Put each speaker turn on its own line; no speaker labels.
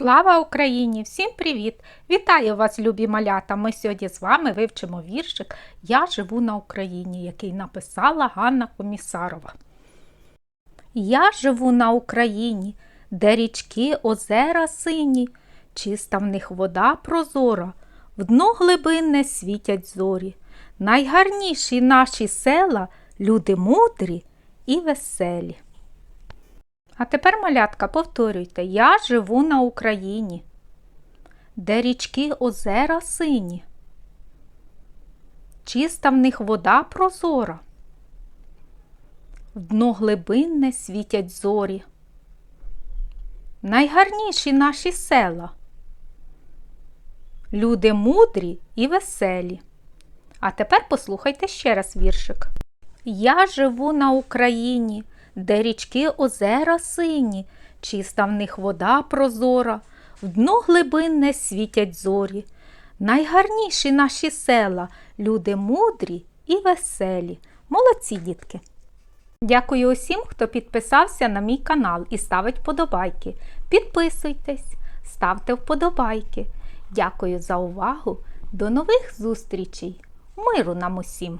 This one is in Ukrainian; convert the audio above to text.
Слава Україні! Всім привіт! Вітаю вас, любі малята! Ми сьогодні з вами вивчимо віршик Я живу на Україні, який написала Ганна Комісарова. Я живу на Україні, де річки, озера сині, чиста в них вода прозора, в дно глибинне світять зорі. Найгарніші наші села, люди мудрі і веселі. А тепер, малятка, повторюйте, я живу на Україні, де річки озера сині, чиста в них вода прозора, в дно глибинне світять зорі. Найгарніші наші села, люди мудрі і веселі. А тепер послухайте ще раз віршик. Я живу на Україні, де річки озера сині, чиста в них вода прозора, в дно глибинне світять зорі. Найгарніші наші села, люди мудрі і веселі. Молодці дітки! Дякую усім, хто підписався на мій канал і ставить подобайки. Підписуйтесь, ставте вподобайки. Дякую за увагу. До нових зустрічей! Миру нам усім!